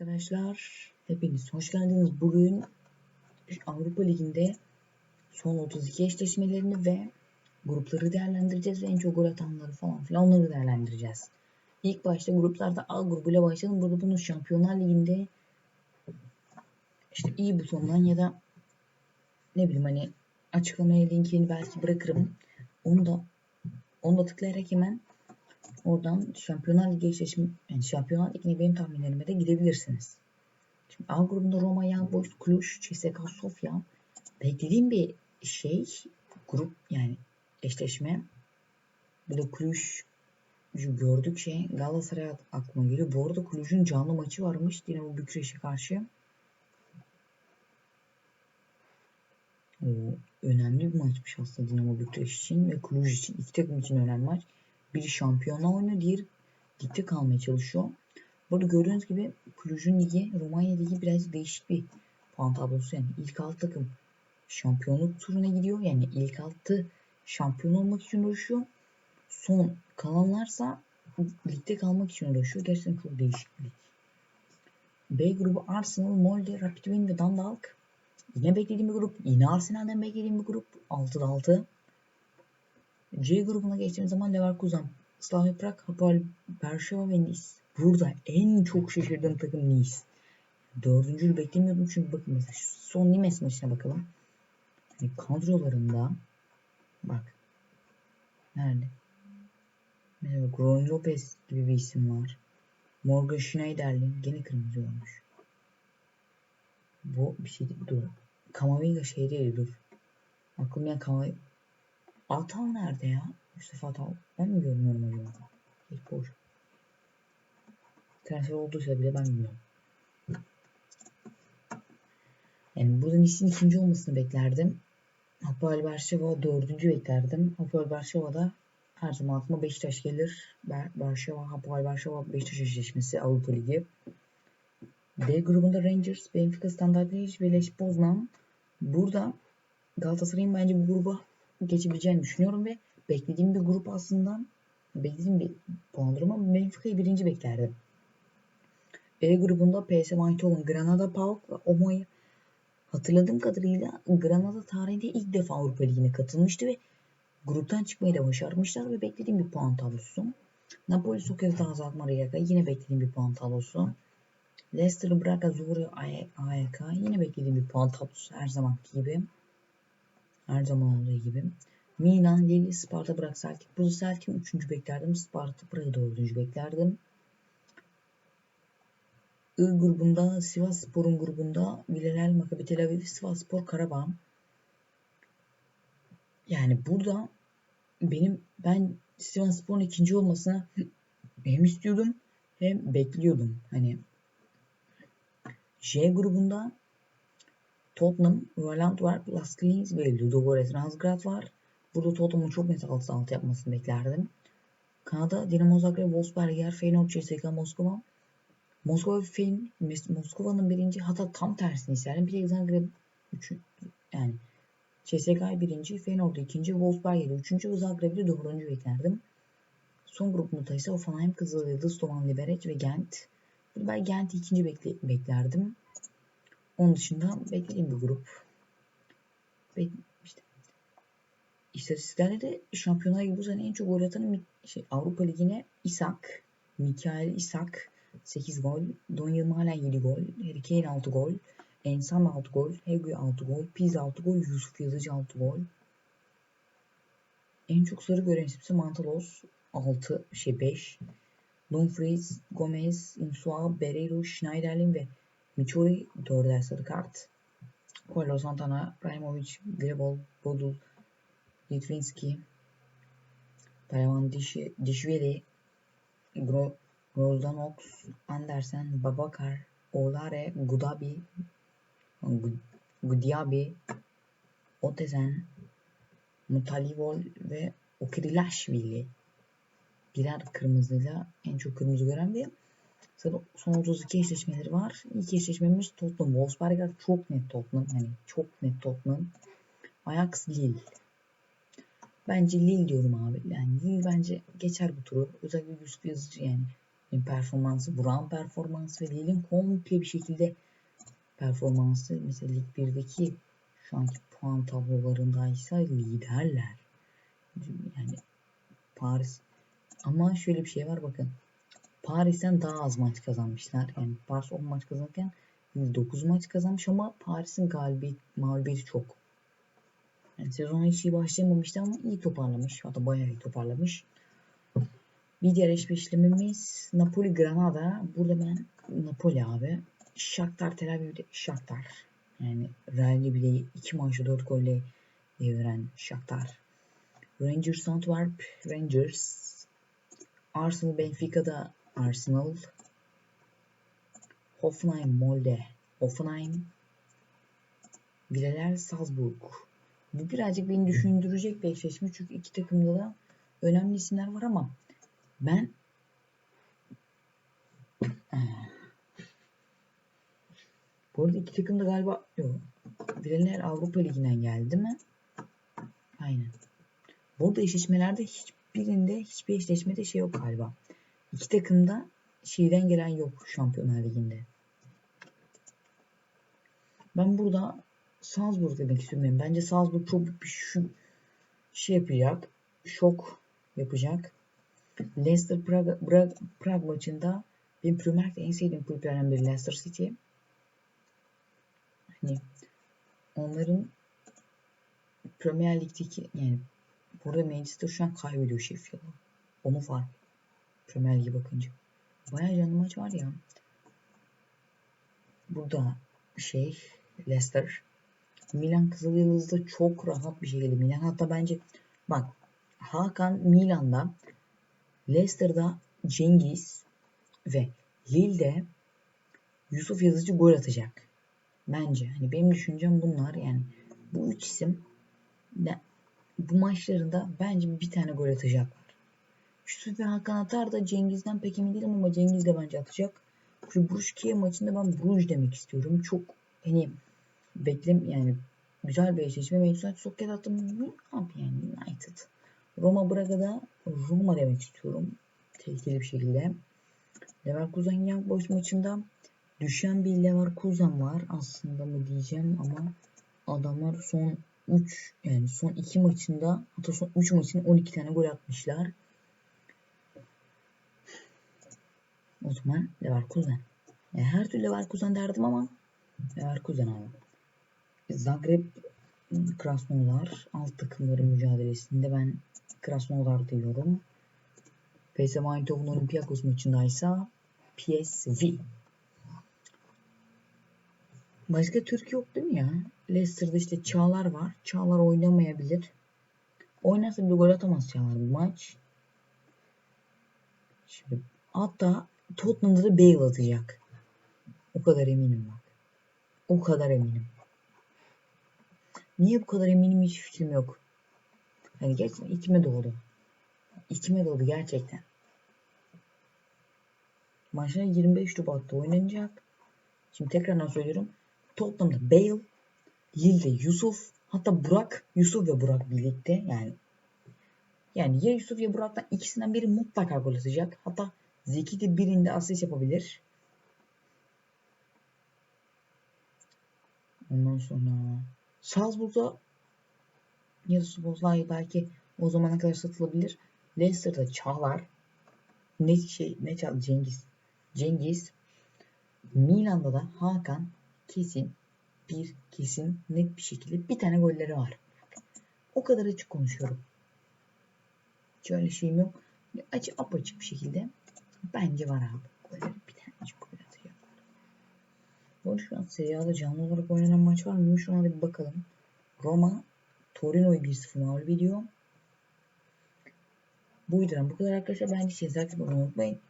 Arkadaşlar hepiniz hoş geldiniz. Bugün Avrupa Ligi'nde son 32 eşleşmelerini ve grupları değerlendireceğiz ve en çok gol atanları falan filan onları değerlendireceğiz. İlk başta gruplarda A grubuyla başlayalım. Burada bunu Şampiyonlar Ligi'nde işte iyi butondan ya da ne bileyim hani açıklamaya linkini belki bırakırım. Onu da onu da tıklayarak hemen Oradan Şampiyonlar Ligi eşleşme, yani Şampiyonlar Ligi'ne benim tahminlerime de gidebilirsiniz. Şimdi A grubunda Roma, Young Boys, Cluj, CSKA Sofia. Beklediğim bir şey grup yani eşleşme. Burada Cluj gördük şey Galatasaray aklıma geliyor. Bu arada Cluj'un canlı maçı varmış Dinamo Bükreş'e karşı. O, önemli bir maçmış aslında Dinamo Bükreş için ve Cluj için. iki takım için önemli maç. Biri şampiyonluğa oynuyor, diğeri ligde kalmaya çalışıyor. Burada gördüğünüz gibi Cluj'un ligi, Romanya ligi biraz değişik bir puan tablosu. Yani ilk alt takım şampiyonluk turuna gidiyor. Yani ilk altı şampiyon olmak için uğraşıyor. Son kalanlarsa ligde kalmak için uğraşıyor. Gerçekten çok değişik bir lig. B grubu Arsenal, Molde, Rapid Wien ve Dundalk. Yine beklediğim bir grup. Yine Arsenal'den beklediğim bir grup. 6'da 6. C grubuna geçtiğimiz zaman Leverkusen, Slavia Prag, Hapoel Berşeva ve Nice. Burada en çok şaşırdığım takım Nice. Dördüncülü beklemiyordum çünkü bakın mesela son Nimes maçına bakalım. Yani kadrolarında bak nerede? Mesela Gron Lopez gibi bir isim var. Morgan Schneiderlin gene kırmızı olmuş. Bu bir şey değil. Dur. Kamavinga şey değil dur. Aklımdan Kamavinga Atal nerede ya? Yusuf Atal. Ben mi görmüyorum acaba? Hiç boş. Transfer olduysa bile ben bilmiyorum. Yani burada Nis'in ikinci olmasını beklerdim. Hapoel Berşeva dördüncü beklerdim. Hapoel Berşeva'da her zaman aklıma Beşiktaş gelir. Ber Berşeva, Hapoel Berşeva Beşiktaş eşleşmesi Avrupa Ligi. D grubunda Rangers, Benfica, Standard Liège ve Lech Poznan. Burada Galatasaray'ın bence bu gruba geçebileceğini düşünüyorum ve beklediğim bir grup aslında beklediğim bir puanlama Benfica'yı birinci beklerdim. B grubunda PSV Eindhoven, Granada, PAOK ve Omoy hatırladığım kadarıyla Granada tarihinde ilk defa Avrupa Ligi'ne katılmıştı ve gruptan çıkmayı da başarmışlar ve beklediğim bir puan tablosu. Napoli Soccer Azad Rijeka yine beklediğim bir puan tablosu. Leicester Braga Zuri AYK yine beklediğim bir puan tablosu her zamanki gibi. Her zaman olduğu gibi. Milan, Lille, Sparta, Prag, Celtic. Burada Celtic'i 3. beklerdim. Sparta, Prag'ı 4. beklerdim. I grubunda, Sivas Spor'un grubunda Villarreal, Maccabi Tel Aviv, Sivas Spor, Karabağ. Yani burada benim ben Sivas Spor'un ikinci olmasına hem istiyordum hem bekliyordum. Hani J grubunda Tottenham, Royal Antwerp, Las Clins ve Ludogorets Razgrad var. Burada Tottenham'ın çok net 6-6 yapmasını beklerdim. Kanada, Dinamo Zagreb, Wolfsberger, Feyenoord, CSKA Moskova. Moskova Feyn, Moskova'nın birinci hatta tam tersini isterdim. Bir de Zagreb üçü, yani CSKA birinci, Feyenoord'u ikinci, Wolfsberger'i üçüncü ve Zagreb'i dördüncü beklerdim. Son grupta ise Hoffenheim, Kızılyıldız, Toman Liberec ve Gent. Burada ben Gent'i ikinci bekle, beklerdim. Onun dışında beklediğim bir grup. Ve işte istatistiklerde de Şampiyonlar Ligi bu sene en çok gol atan şey, Avrupa Ligi'ne Isak, Mikael Isak 8 gol, Don Yılmalen 7 gol, Harry Kane 6 gol, Ensam 6 gol, Hegui 6 gol, Piz 6 gol, Yusuf Yazıcı 6 gol. En çok sarı gören isimse Mantalos 6 şey 5. Dumfries, Gomez, Insua, Bereiro, Schneiderlin ve Michuri 4'er sarı kart. Paulo Santana, Raimovic, Glebol, Bodul, Litvinski, Paravan Dişveli, Gro Grozdanox, Andersen, Babakar, Olare, Gudabi, Gudiabi, Otezen, Mutalivol ve Okirilashvili birer kırmızıyla en çok kırmızı gören bir son 32 eşleşmeleri var. İlk eşleşmemiz Tottenham. Wolfsberger çok net Tottenham. Yani çok net Tottenham. Ajax Lille. Bence Lille diyorum abi. Yani Lille bence geçer bu turu. Özellikle Yusuf Yazıcı yani. performansı, Burak'ın performansı ve Lille'in komple bir şekilde performansı mesela Lig 1'deki şu anki puan tablolarındaysa liderler. Yani Paris ama şöyle bir şey var bakın. Paris'ten daha az maç kazanmışlar. Yani Paris 10 maç kazanırken 9 maç kazanmış ama Paris'in galibiyet, mağlubiyeti çok. Yani sezona hiç iyi başlayamamıştı ama iyi toparlamış. Hatta bayağı iyi toparlamış. Bir diğer eşleşmemiz Napoli Granada. Burada ben Napoli abi. Shakhtar Tel Aviv'de Shakhtar. Yani Real'de bile 2 maçta 4 golle deviren Shakhtar. Rangers Antwerp Rangers. Arsenal Benfica'da Arsenal. Hoffenheim Molde. Hoffenheim. Villareal Salzburg. Bu birazcık beni düşündürecek bir eşleşme çünkü iki takımda da önemli isimler var ama ben bu arada iki takım da galiba yok. Villareal Avrupa Ligi'nden geldi mi? Aynen. Burada eşleşmelerde hiçbirinde hiçbir eşleşmede şey yok galiba. İki takımda şeyden gelen yok Şampiyonlar Ligi'nde. Ben burada Salzburg demek istiyorum. Bence Salzburg çok büyük bir şu şey yapacak. Şok yapacak. Leicester Praga, Praga, maçında benim Premier en sevdiğim kulüplerden biri Leicester City. Hani onların Premier Lig'deki yani burada Manchester şu an kaybediyor Sheffield'ı. O mu Premier Lig'e bakınca. Bayağı canlı maç var ya. Burada şey Leicester Milan Kızılyıldız'da çok rahat bir şekilde Milan hatta bence bak Hakan Milan'da Leicester'da Cengiz ve Lille'de Yusuf Yazıcı gol atacak. Bence. Hani benim düşüncem bunlar yani bu üç isim bu maçlarında bence bir tane gol atacaklar. Yusuf ve Hakan atar da Cengiz'den pek emin değilim ama Cengiz de bence atacak. Şu Bruges Kiev maçında ben Bruges demek istiyorum. Çok hani beklem yani güzel bir eşleşme. Manchester Soket attım. Abi yani United. Roma Braga'da Roma demek istiyorum. Tehlikeli bir şekilde. Leverkusen Young Boys maçında düşen bir Leverkusen var aslında mı diyeceğim ama adamlar son 3 yani son 2 maçında hatta son 3 maçın 12 tane gol atmışlar. O zaman Leverkusen. Yani her türlü Leverkusen derdim ama Leverkusen abi. Zagreb Krasnodar alt takımların mücadelesinde ben Krasnodar diyorum. PSV Eindhoven Olympiakos maçındaysa PSV. Başka Türk yok değil mi ya? Leicester'da işte Çağlar var. Çağlar oynamayabilir. Oynarsa bir gol atamaz Çağlar bu maç. Şimdi hatta Tottenham'da da Bale atacak. O kadar eminim bak. O kadar eminim. Niye bu kadar eminim hiç fikrim yok. Hani gerçekten içime doğdu. İçime doğdu gerçekten. Maçlar 25 Şubat'ta oynanacak. Şimdi tekrardan söylüyorum. Tottenham'da Bale, Lille'de Yusuf, hatta Burak, Yusuf ve Burak birlikte yani yani ya Yusuf ya Burak'tan ikisinden biri mutlaka gol atacak. Hatta Zeki de birinde asist yapabilir. Ondan sonra Salzburg'da ya da Szoboszlai belki o zamana kadar satılabilir. Leicester'da Çağlar ne şey ne Çağlar Cengiz Cengiz Milan'da da Hakan kesin bir kesin net bir şekilde bir tane golleri var. O kadar açık konuşuyorum. Şöyle şeyim yok. Açık apaçık bir şekilde bence var abi. Golleri bir tane açık gol atacaklar. Bu şu an Serie A'da canlı olarak oynanan maç var mı? Şu anda bir bakalım. Roma Torino'yu 1-0 mağlup ediyor. Bu videodan bu kadar arkadaşlar. Bence şey zaten unutmayın.